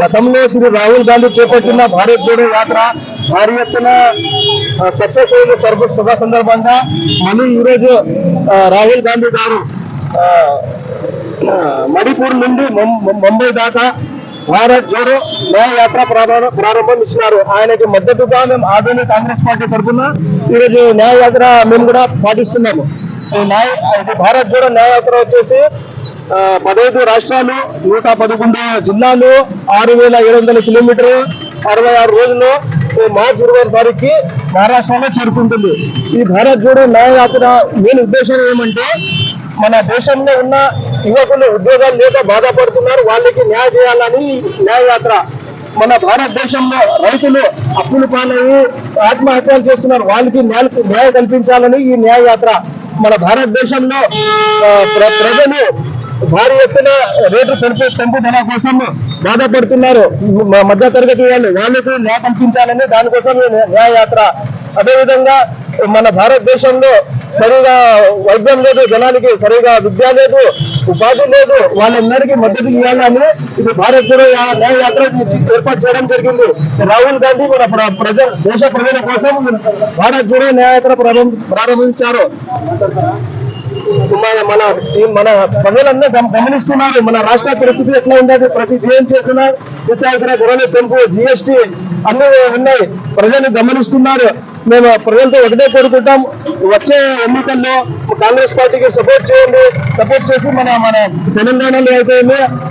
గతంలో శ్రీ రాహుల్ గాంధీ చేపట్టిన భారత్ జోడో యాత్ర భారీ ఎత్తున సక్సెస్ అయిన సర్వ సభ సందర్భంగా. మళ్ళీ ఈరోజు రాహుల్ గాంధీ గారు మణిపూర్ నుండి ముం- ముంబై దాకా భారత్ జోడో న్యాయ యాత్ర ప్రారంభ ప్రారంభం ఇచ్చినారు. ఆయనకి మద్దతుగా మేము ఆధునిక కాంగ్రెస్ పార్టీ తరఫున ఈరోజు న్యాయ యాత్ర మేము కూడా పాటిస్తున్నాము. ఈ న్యాయ ఇది భారత్ జోడో న్యాయ యాత్ర వచ్చేసి పదహైదు రాష్ట్రాలు నూట పదకొండు జిల్లాలు ఆరు వేల ఏడు వందల కిలోమీటర్లు అరవై ఆరు రోజులు మార్చి ఇరవై తారీఖుకి మహారాష్ట్రలో చేరుకుంటుంది. ఈ భారత్ జోడో న్యాయ యాత్ర మెయిన్ ఉద్దేశం ఏమంటే మన దేశంలో ఉన్న యువకులు ఉద్యోగాలు లేక బాధపడుతున్నారు వాళ్ళకి న్యాయ చేయాలని ఈ మన భారతదేశంలో రైతులు అప్పులు పాలయ్యి ఆత్మహత్యలు చేస్తున్నారు వాళ్ళకి న్యాయ కల్పించాలని ఈ న్యాయయాత్ర. మన భారతదేశంలో ప్ర- ప్రజలు భారీ ఎత్తున రేట్లు పెంపు పెంపుదల కోసం బాధపడుతున్నారు. మధ్య తరగతి వాళ్ళు వాళ్ళకు న్యాయ కల్పించాలని దానికోసం న్యాయయాత్ర. అదేవిధంగా మన భారతదేశంలో సరిగా వైద్యం లేదు జనానికి సరిగా విద్య లేదు ఉపాధి లేదు వాళ్ళందరికీ మద్దతు ఇవ్వాలని ఇది భారత్ జోడో యా- ఏర్పాటు చేయడం జరిగింది. రాహుల్ గాంధీ మన ప్రజ దేశ ప్రజల కోసం భారత్ జోడో న్యాయ యాత్ర ప్రారంభించారు. మన మన ప్రజలందరూ గమనిస్తున్నారు. మన రాష్ట్ర పరిస్థితి ఎట్లా ఉండదు ప్రతి దేం చేస్తున్నారు. నిత్యావసర ధరలు పెంపు జిఎస్టీ అన్ని ఉన్నాయి. ప్రజలు గమనిస్తున్నారు. మేము ప్రజలతో ఒకటే కోరుకుంటాం. వచ్చే ఎన్నికల్లో కాంగ్రెస్ పార్టీకి సపోర్ట్ చేయండి. సపోర్ట్ చేసి మన మన తెలంగాణలో అయితే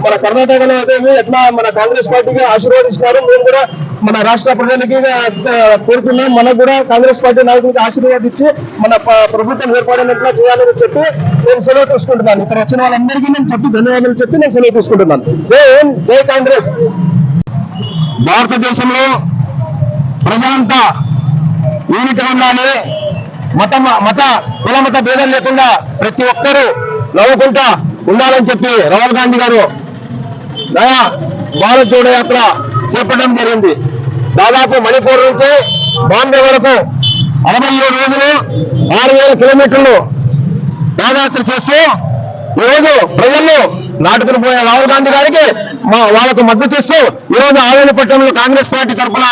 మన కర్ణాటకలో అయితే ఎట్లా మన కాంగ్రెస్ పార్టీకి ఆశీర్వదిస్తున్నారు మేము కూడా మన రాష్ట్ర ప్రజలకి ఆ, కోరుకున్నాం మనకు కూడా కాంగ్రెస్ పార్టీ నాయకులకి ఆశీర్వాదించి మన ప్రభుత్వం ఏర్పడినట్లా చేయాలని చెప్పి నేను సెలవు తీసుకుంటున్నాను. ఇక్కడ వచ్చిన వాళ్ళందరికీ నేను చెప్పి ధన్యవాదాలు చెప్పి నేను సెలవు తీసుకుంటున్నాను. జై జై కాంగ్రెస్. భారతదేశంలో ప్రజలంతా యూనిట్ ఉండాలి. మత మత కుల మత భేదం లేకుండా ప్రతి ఒక్కరూ నవ్వుకుంటా ఉండాలని చెప్పి రాహుల్ గాంధీ గారు నయా భారత్ జోడో యాత్ర చేపట్టడం జరిగింది. దాదాపు మణిపూర్ నుంచి బాంబే వరకు అరవై ఏడు రోజులు ఆరు వేల కిలోమీటర్లు పాదయాత్ర చేస్తూ ఈరోజు ప్రజల్లో నాటుకుని పోయే రాహుల్ గాంధీ గారికి మా వాళ్ళకు మద్దతు ఇస్తూ ఈరోజు ఆవేలపట్నంలో కాంగ్రెస్ పార్టీ తరఫున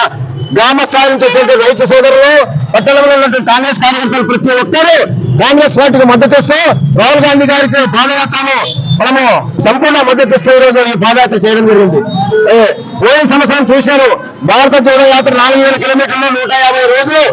గ్రామ స్థాయి నుంచి రైతు సోదరులు పట్టణంలో ఉన్నటువంటి కాంగ్రెస్ కార్యకర్తలు ప్రతి ఒక్కరూ కాంగ్రెస్ పార్టీకి మద్దతు ఇస్తూ రాహుల్ గాంధీ గారికి పాదయాత్రను మనము సంపూర్ణ మద్దతు ఇస్తూ ఈరోజు ఈ పాదయాత్ర చేయడం జరిగింది. ఏ, పోయిన సంవత్సరం చూశారు భారత జోడో యాత్ర నాలుగు వేల కిలోమీటర్లు నూట యాభై రోజులు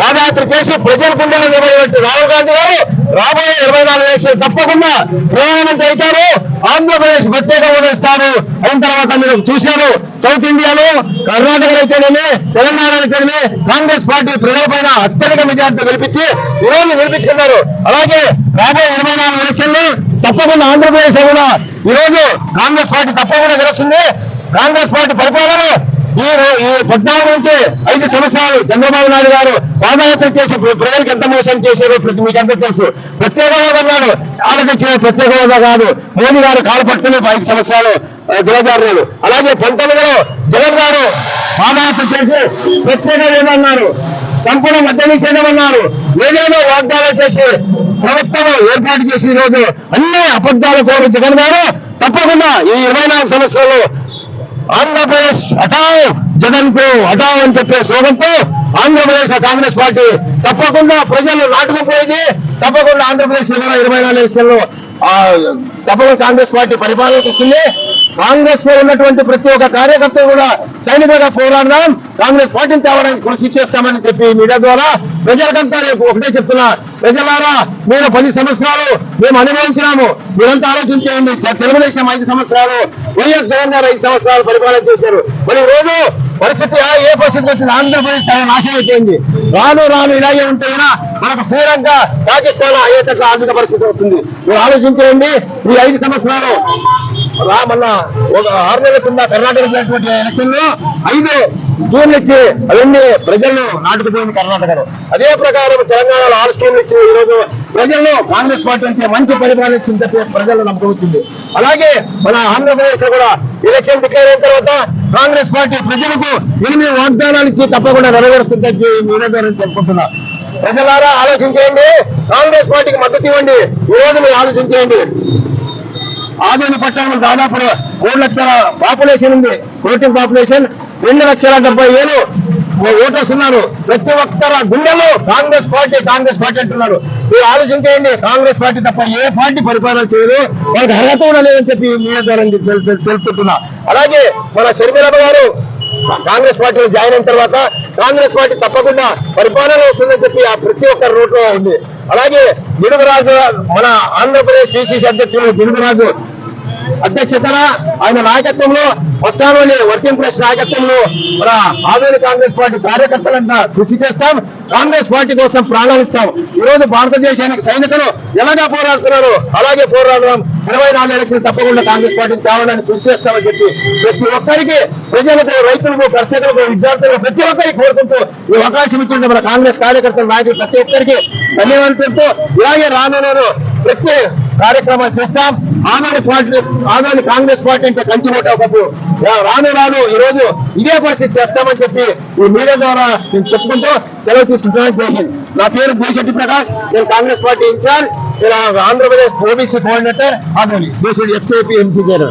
పాదయాత్ర చేసి ప్రజల గుండెలు నిలబడినట్టు రాహుల్ గాంధీ గారు రాబోయే ఇరవై నాలుగు లక్షలు తప్పకుండా ప్రధానమంత్రి అవుతారు. ఆంధ్రప్రదేశ్ ప్రత్యేక హోదా ఇస్తారు అయిన తర్వాత మీరు చూశారు సౌత్ ఇండియాలో కర్ణాటకలో అయితేనేమి తెలంగాణ అయితేనేమి కాంగ్రెస్ పార్టీ ప్రజల పైన అత్యధిక మెజార్టీ గెలిపించి ఈ రోజు గెలిపించుకున్నారు. అలాగే రాబోయే ఇరవై నాలుగు ఎలక్షన్లు తప్పకుండా ఆంధ్రప్రదేశ్లో కూడా ఈ రోజు కాంగ్రెస్ పార్టీ తప్పకుండా గెలుస్తుంది. కాంగ్రెస్ పార్టీ పరిపాలన ఈ ఈ పద్నాలుగు నుంచి ఐదు సంవత్సరాలు చంద్రబాబు నాయుడు గారు పాదయాత్ర చేసి ప్రజలకు ఎంత మోసం చేశారో ప్రతి మీకు ఎంత తెలుసు. ప్రత్యేక హోదా అన్నాడు ఆలోచించిన ప్రత్యేక హోదా కాదు. మోదీ గారు కాలు పట్టుకుని ఐదు సంవత్సరాలు ఆ, దిగజారినాడు అలాగే పంతొమ్మిదిలో జగన్ గారు పాదయాత్ర చేసి ప్రత్యేక ఏమన్నారు సంపూర్ణ మద్య నిషేధం అన్నారు. ఏదేదో వాగ్దానాలు చేసి ప్రభుత్వం ఏర్పాటు చేసి ఈ రోజు అన్ని అబద్ధాల కోరు జగన్ గారు. తప్పకుండా ఈ ఇరవై నాలుగు సంవత్సరాలు ఆంధ్రప్రదేశ్ హఠావ్ జగన్కు హఠావ్ అని చెప్పే స్లోగన్తో ఆంధ్రప్రదేశ్ కాంగ్రెస్ పార్టీ తప్పకుండా ప్రజలు నాటుకుపోయింది. తప్పకుండా ఆంధ్రప్రదేశ్ ఇరవై ఇరవై నాలుగు ఎలక్షన్లు తప్పకుండా కాంగ్రెస్ పార్టీ పరిపాలనకు వస్తుంది. కాంగ్రెస్లో ఉన్నటువంటి ప్రతి ఒక్క కార్యకర్త కూడా సైనికంగా పోరాడదాం. కాంగ్రెస్ పార్టీని తేవడానికి కృషి చేస్తామని చెప్పి మీడియా ద్వారా ప్రజలకంతా రేపు ఒకటే చెప్తున్నా. ప్రజలారా మీరు పది సంవత్సరాలు మేము అనుభవించినాము. మీరంతా ఆలోచించేయండి. తెలుగుదేశం ఐదు సంవత్సరాలు వైఎస్ జగన్ గారు ఐదు సంవత్సరాలు పరిపాలన చేశారు. మరి ఈ రోజు పరిస్థితి ఏ పరిస్థితి వచ్చింది? ఆంధ్రప్రదేశ్ చాలా నాశనం అయిపోయింది. రాను రాను ఇలాగే ఉంటే కూడా మనకు శ్రీలంక పాకిస్తాన్ అయ్యేటట్లు ఆర్థిక పరిస్థితి వస్తుంది. మీరు ఆలోచించేయండి ఈ ఐదు సంవత్సరాలు రా మొన్న ఒక ఆరు నెలల కింద కర్ణాటక జరిగినటువంటి ఎలక్షన్లో ఐదు స్కీమ్లు ఇచ్చి అవన్నీ ప్రజలను నాటుకుపోయింది కర్ణాటకలో. అదే ప్రకారం తెలంగాణలో ఆరు స్కీమ్లు ఇచ్చి ఈ రోజు ప్రజల్లో కాంగ్రెస్ పార్టీ అంటే మంచి పరిపాలన ఇచ్చింది ప్రజల్లో నమ్మకం వచ్చింది అలాగే మన ఆంధ్రప్రదేశ్లో కూడా ఎలక్షన్ డిక్లేర్ అయిన తర్వాత కాంగ్రెస్ పార్టీ ప్రజలకు ఎనిమిది వాగ్దానాలు ఇచ్చి తప్పకుండా నెరవేరుస్తుందని మీరే చెప్పుకుంటున్నా. ప్రజలారా ఆలోచించేయండి. కాంగ్రెస్ పార్టీకి మద్దతు ఇవ్వండి. ఈ రోజు మీరు ఆలోచించేయండి. ఆదోని పట్టణంలో దాదాపు మూడు లక్షల పాపులేషన్ ఉంది. ఓటింగ్ పాపులేషన్ రెండు లక్షల డెబ్బై వేలు ఓటర్స్ ఉన్నారు. ప్రతి ఒక్కరు గుండెలో కాంగ్రెస్ పార్టీ కాంగ్రెస్ పార్టీ అంటున్నారు. మీరు ఆలోచించేయండి కాంగ్రెస్ పార్టీ తప్ప ఏ పార్టీ పరిపాలన చేయదు. వాళ్ళకి అర్హత కూడా లేదని చెప్పి మీ ద్వారా తెలుపుతున్నా. అలాగే మన షర్మిలమ్మ గారు కాంగ్రెస్ పార్టీలో జాయిన్ అయిన తర్వాత కాంగ్రెస్ పార్టీ తప్పకుండా పరిపాలన వస్తుందని చెప్పి ఆ ప్రతి ఒక్కరి రోడ్లో ఉంది. అలాగే మిడుగురాజు మన ఆంధ్రప్రదేశ్ టీసీసీ అధ్యక్షుడు మిడుగురాజు అధ్యక్షతన ఆయన నాయకత్వంలో వస్తామని వర్కింగ్ ప్రెస్ నాయకత్వంలో మన ఆధునిక కాంగ్రెస్ పార్టీ కార్యకర్తలంతా కృషి చేస్తాం. కాంగ్రెస్ పార్టీ కోసం ప్రాణాలిస్తాం. ఈ రోజు భారతదేశానికి సైనికులు ఎలాగా పోరాడుతున్నారు? అలాగే పోరాడడం ఇరవై నాలుగు ఎలక్షన్ తప్పకుండా కాంగ్రెస్ పార్టీని తేవడానికి కృషి చేస్తామని చెప్పి ప్రతి ఒక్కరికి ప్రజలకు రైతులకు కర్షకులకు విద్యార్థులకు ప్రతి ఒక్కరికి కోరుకుంటూ ఈ అవకాశం ఇచ్చిన మన కాంగ్రెస్ కార్యకర్తల నాయకులు ప్రతి ఒక్కరికి ధన్యవాదాలు తెలుపుతూ ఇలాగే రానున్నారు. ప్రతి కార్యక్రమాలు చేస్తాం. ఆనాడు పార్టీ ఆనాడు కాంగ్రెస్ పార్టీ అంటే కంచి ఒకప్పుడు. రాను రాను ఈ రోజు ఇదే పరిస్థితి చేస్తామని చెప్పి ఈ మీడియా ద్వారా నేను చెప్పుకుంటూ సెలవు తీసుకుంటున్నాను. జై నా పేరు దేశెట్టి ప్రకాష్. నేను కాంగ్రెస్ పార్టీ ఇన్ఛార్జ్. నేను ఆంధ్రప్రదేశ్ ఓబీసీ కోఆర్డినేటర్ ఆదోని దేశెట్టి ఎక్స్ఐపీ ఎంసీ గారు.